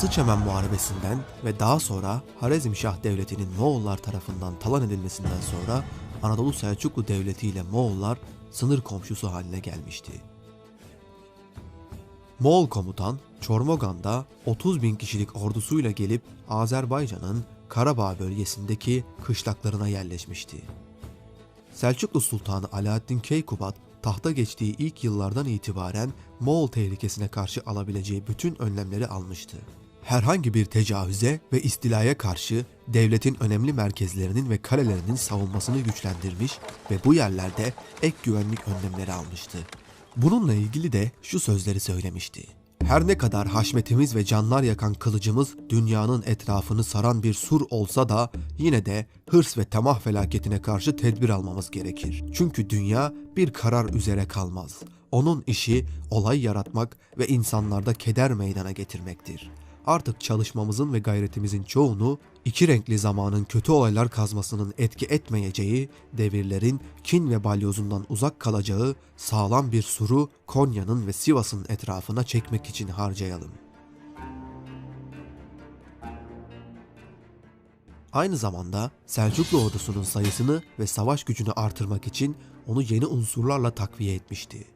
Yassıçemen Muharebesi'nden ve daha sonra Harezmşah Devleti'nin Moğollar tarafından talan edilmesinden sonra Anadolu Selçuklu Devleti ile Moğollar sınır komşusu haline gelmişti. Moğol komutan Çormogan'da 30 bin kişilik ordusuyla gelip Azerbaycan'ın Karabağ bölgesindeki kışlaklarına yerleşmişti. Selçuklu Sultanı Alaaddin Keykubat tahta geçtiği ilk yıllardan itibaren Moğol tehlikesine karşı alabileceği bütün önlemleri almıştı. Herhangi bir tecavüze ve istilaya karşı devletin önemli merkezlerinin ve kalelerinin savunmasını güçlendirmiş ve bu yerlerde ek güvenlik önlemleri almıştı. Bununla ilgili de şu sözleri söylemişti. Her ne kadar haşmetimiz ve canlar yakan kılıcımız dünyanın etrafını saran bir sur olsa da yine de hırs ve tamah felaketine karşı tedbir almamız gerekir. Çünkü dünya bir karar üzere kalmaz. Onun işi olay yaratmak ve insanlarda keder meydana getirmektir. Artık çalışmamızın ve gayretimizin çoğunu iki renkli zamanın kötü olaylar kazmasının etki etmeyeceği, devirlerin kin ve balyozundan uzak kalacağı sağlam bir suru Konya'nın ve Sivas'ın etrafına çekmek için harcayalım. Aynı zamanda Selçuklu ordusunun sayısını ve savaş gücünü artırmak için onu yeni unsurlarla takviye etmişti.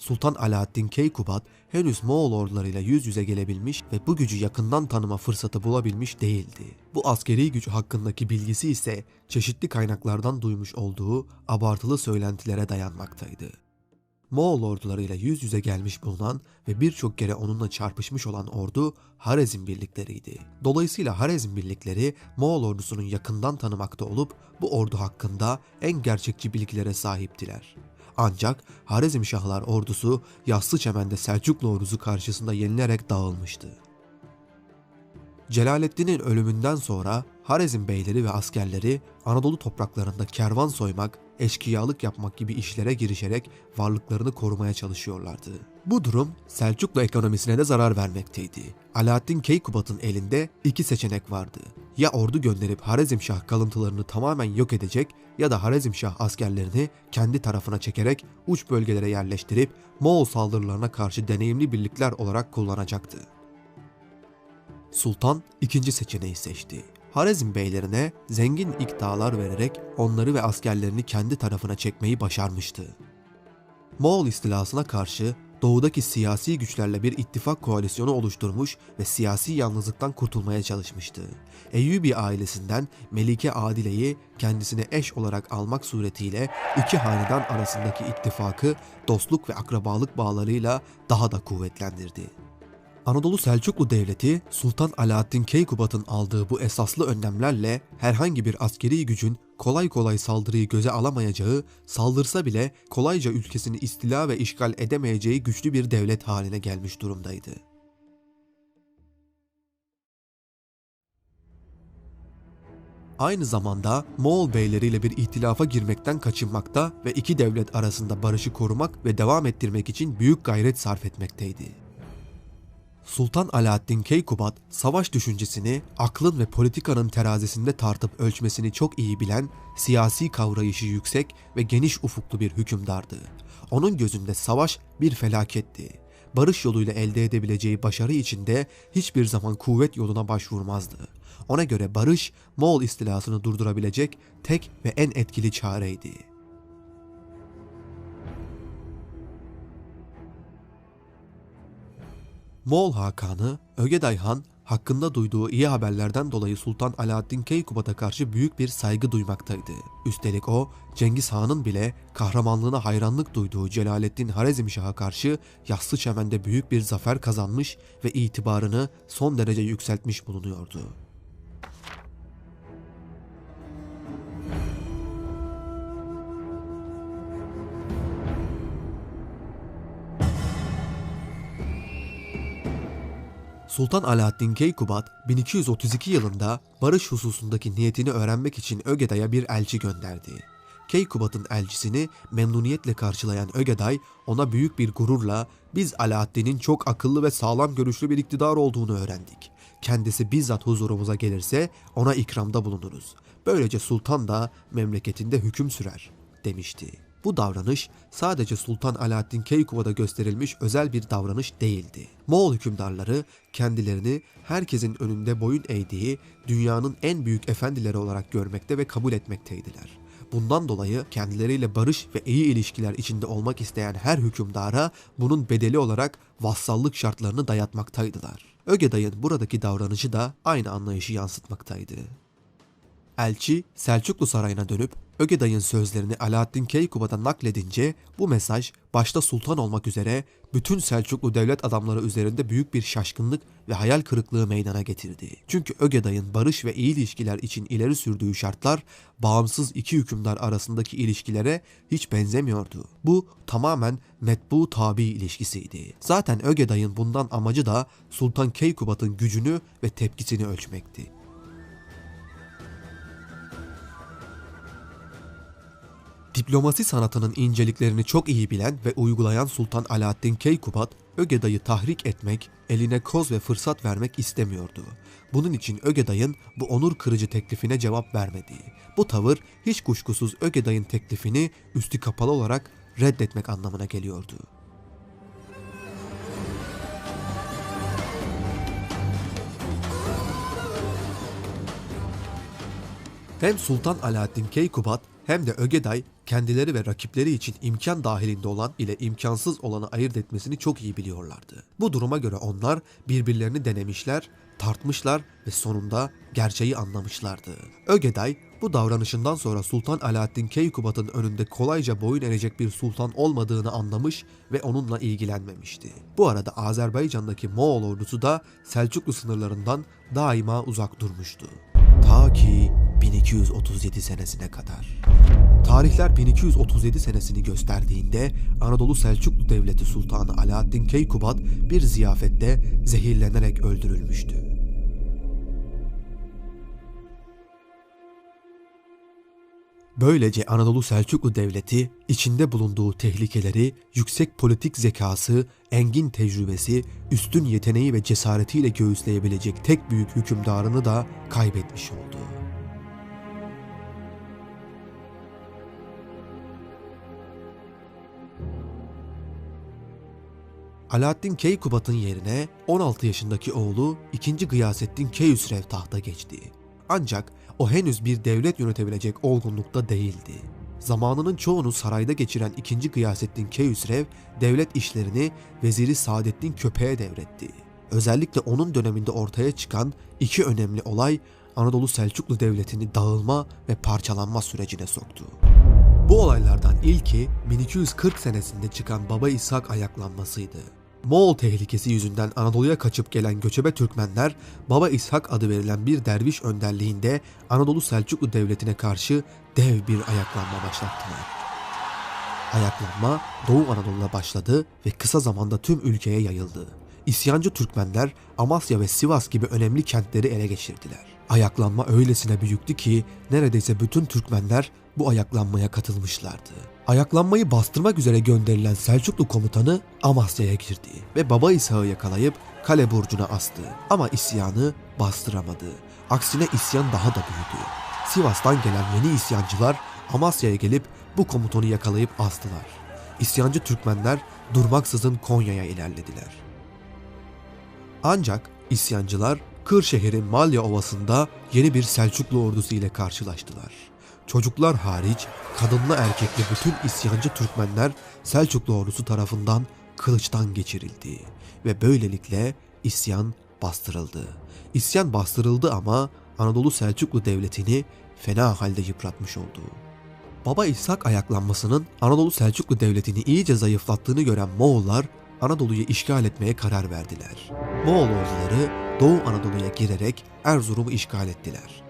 Sultan Alaaddin Keykubat henüz Moğol ordularıyla yüz yüze gelebilmiş ve bu gücü yakından tanıma fırsatı bulabilmiş değildi. Bu askeri gücü hakkındaki bilgisi ise çeşitli kaynaklardan duymuş olduğu abartılı söylentilere dayanmaktaydı. Moğol ordularıyla yüz yüze gelmiş bulunan ve birçok kere onunla çarpışmış olan ordu Harezm birlikleriydi. Dolayısıyla Harezm birlikleri Moğol ordusunu yakından tanımakta olup bu ordu hakkında en gerçekçi bilgilere sahiptiler. Ancak Harezmşahlar ordusu Yassıçemen'de Selçuklu ordusu karşısında yenilerek dağılmıştı. Celaleddin'in ölümünden sonra Harezm beyleri ve askerleri Anadolu topraklarında kervan soymak, eşkıyalık yapmak gibi işlere girişerek varlıklarını korumaya çalışıyorlardı. Bu durum Selçuklu ekonomisine de zarar vermekteydi. Alaaddin Keykubat'ın elinde iki seçenek vardı. Ya ordu gönderip Harezmşah kalıntılarını tamamen yok edecek ya da Harezmşah askerlerini kendi tarafına çekerek uç bölgelere yerleştirip Moğol saldırılarına karşı deneyimli birlikler olarak kullanacaktı. Sultan ikinci seçeneği seçti. Harezm beylerine zengin iktalar vererek onları ve askerlerini kendi tarafına çekmeyi başarmıştı. Moğol istilasına karşı doğudaki siyasi güçlerle bir ittifak koalisyonu oluşturmuş ve siyasi yalnızlıktan kurtulmaya çalışmıştı. Eyyubi ailesinden Melike Adile'yi kendisine eş olarak almak suretiyle iki hanedan arasındaki ittifakı dostluk ve akrabalık bağlarıyla daha da kuvvetlendirdi. Anadolu Selçuklu Devleti Sultan Alaaddin Keykubat'ın aldığı bu esaslı önlemlerle herhangi bir askeri gücün kolay kolay saldırıyı göze alamayacağı, saldırsa bile kolayca ülkesini istila ve işgal edemeyeceği güçlü bir devlet haline gelmiş durumdaydı. Aynı zamanda Moğol beyleriyle bir ihtilafa girmekten kaçınmakta ve iki devlet arasında barışı korumak ve devam ettirmek için büyük gayret sarf etmekteydi. Sultan Alaaddin Keykubat savaş düşüncesini aklın ve politikanın terazisinde tartıp ölçmesini çok iyi bilen, siyasi kavrayışı yüksek ve geniş ufuklu bir hükümdardı. Onun gözünde savaş bir felaketti. Barış yoluyla elde edebileceği başarı içinde hiçbir zaman kuvvet yoluna başvurmazdı. Ona göre barış Moğol istilasını durdurabilecek tek ve en etkili çareydi. Moğol Hakanı Ögeday Han hakkında duyduğu iyi haberlerden dolayı Sultan Alaaddin Keykubat'a karşı büyük bir saygı duymaktaydı. Üstelik o Cengiz Han'ın bile kahramanlığına hayranlık duyduğu Celaleddin Harezmşah'a karşı Yassı Çemen'de büyük bir zafer kazanmış ve itibarını son derece yükseltmiş bulunuyordu. Sultan Alaaddin Keykubat 1232 yılında barış hususundaki niyetini öğrenmek için Ögeday'a bir elçi gönderdi. Keykubat'ın elçisini memnuniyetle karşılayan Ögeday ona büyük bir gururla biz Alaaddin'in çok akıllı ve sağlam görüşlü bir iktidar olduğunu öğrendik. Kendisi bizzat huzurumuza gelirse ona ikramda bulunuruz. Böylece sultan da memleketinde hüküm sürer demişti. Bu davranış sadece Sultan Alaaddin Keykubat'a gösterilmiş özel bir davranış değildi. Moğol hükümdarları kendilerini herkesin önünde boyun eğdiği dünyanın en büyük efendileri olarak görmekte ve kabul etmekteydiler. Bundan dolayı kendileriyle barış ve iyi ilişkiler içinde olmak isteyen her hükümdara bunun bedeli olarak vassallık şartlarını dayatmaktaydılar. Ögeday'ın buradaki davranışı da aynı anlayışı yansıtmaktaydı. Elçi Selçuklu Sarayı'na dönüp Ögeday'ın sözlerini Alaaddin Keykubat'a nakledince bu mesaj başta sultan olmak üzere bütün Selçuklu devlet adamları üzerinde büyük bir şaşkınlık ve hayal kırıklığı meydana getirdi. Çünkü Ögeday'ın barış ve iyi ilişkiler için ileri sürdüğü şartlar bağımsız iki hükümdar arasındaki ilişkilere hiç benzemiyordu. Bu tamamen metbu tabi ilişkisiydi. Zaten Ögeday'ın bundan amacı da Sultan Keykubat'ın gücünü ve tepkisini ölçmekti. Diplomasi sanatının inceliklerini çok iyi bilen ve uygulayan Sultan Alaaddin Keykubat, Ögeday'ı tahrik etmek, eline koz ve fırsat vermek istemiyordu. Bunun için Ögeday'ın bu onur kırıcı teklifine cevap vermedi. Bu tavır hiç kuşkusuz Ögeday'ın teklifini üstü kapalı olarak reddetmek anlamına geliyordu. Hem Sultan Alaaddin Keykubat hem de Ögeday kendileri ve rakipleri için imkan dahilinde olan ile imkansız olanı ayırt etmesini çok iyi biliyorlardı. Bu duruma göre onlar birbirlerini denemişler, tartmışlar ve sonunda gerçeği anlamışlardı. Ögeday bu davranışından sonra Sultan Alaaddin Keykubat'ın önünde kolayca boyun erecek bir sultan olmadığını anlamış ve onunla ilgilenmemişti. Bu arada Azerbaycan'daki Moğol ordusu da Selçuklu sınırlarından daima uzak durmuştu. Ta ki 1237 senesine kadar. Tarihler 1237 senesini gösterdiğinde Anadolu Selçuklu Devleti Sultanı Alaaddin Keykubat bir ziyafette zehirlenerek öldürülmüştü. Böylece Anadolu Selçuklu Devleti içinde bulunduğu tehlikeleri yüksek politik zekası, engin tecrübesi, üstün yeteneği ve cesaretiyle göğüsleyebilecek tek büyük hükümdarını da kaybetmiş oldu. Alaaddin Keykubat'ın yerine 16 yaşındaki oğlu 2. Gıyasettin Keyhüsrev tahta geçti. Ancak o henüz bir devlet yönetebilecek olgunlukta değildi. Zamanının çoğunu sarayda geçiren 2. Gıyasettin Keyhüsrev devlet işlerini veziri Saadettin Köpe'ye devretti. Özellikle onun döneminde ortaya çıkan iki önemli olay Anadolu Selçuklu Devleti'ni dağılma ve parçalanma sürecine soktu. Bu olaylardan ilki 1240 senesinde çıkan Baba İshak ayaklanmasıydı. Moğol tehlikesi yüzünden Anadolu'ya kaçıp gelen göçebe Türkmenler Baba İshak adı verilen bir derviş önderliğinde Anadolu Selçuklu Devleti'ne karşı dev bir ayaklanma başlattılar. Ayaklanma Doğu Anadolu'da başladı ve kısa zamanda tüm ülkeye yayıldı. İsyancı Türkmenler Amasya ve Sivas gibi önemli kentleri ele geçirdiler. Ayaklanma öylesine büyüktü ki neredeyse bütün Türkmenler bu ayaklanmaya katılmışlardı. Ayaklanmayı bastırmak üzere gönderilen Selçuklu komutanı Amasya'ya girdi ve Baba İshak'ı yakalayıp kale burcuna astı. Ama isyanı bastıramadı. Aksine isyan daha da büyüdü. Sivas'tan gelen yeni isyancılar Amasya'ya gelip bu komutanı yakalayıp astılar. İsyancı Türkmenler durmaksızın Konya'ya ilerlediler. Ancak isyancılar Kırşehir'in Malya Ovası'nda yeni bir Selçuklu ordusu ile karşılaştılar. Çocuklar hariç kadınlı erkekli bütün isyancı Türkmenler Selçuklu ordusu tarafından kılıçtan geçirildi ve böylelikle isyan bastırıldı. İsyan bastırıldı ama Anadolu Selçuklu Devleti'ni fena halde yıpratmış oldu. Baba İshak ayaklanmasının Anadolu Selçuklu Devleti'ni iyice zayıflattığını gören Moğollar Anadolu'yu işgal etmeye karar verdiler. Moğol orduları Doğu Anadolu'ya girerek Erzurum'u işgal ettiler.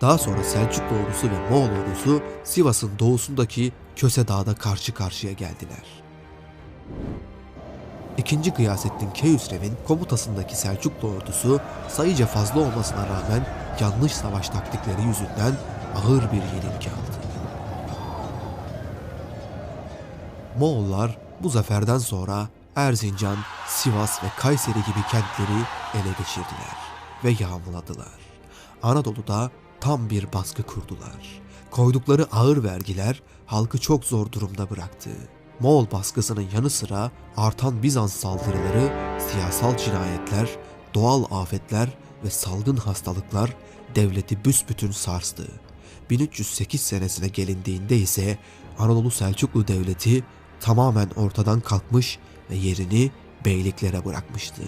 Daha sonra Selçuklu ordusu ve Moğol ordusu Sivas'ın doğusundaki Köse Dağı'da karşı karşıya geldiler. İkinci Gıyasettin Keyhüsrev'in komutasındaki Selçuklu ordusu sayıca fazla olmasına rağmen yanlış savaş taktikleri yüzünden ağır bir yenilgi aldı. Moğollar bu zaferden sonra Erzincan, Sivas ve Kayseri gibi kentleri ele geçirdiler ve yağmaladılar. Anadolu'da tam bir baskı kurdular. Koydukları ağır vergiler halkı çok zor durumda bıraktı. Moğol baskısının yanı sıra artan Bizans saldırıları, siyasal cinayetler, doğal afetler ve salgın hastalıklar devleti büsbütün sarstı. 1308 senesine gelindiğinde ise Anadolu Selçuklu Devleti tamamen ortadan kalkmış ve yerini beyliklere bırakmıştı.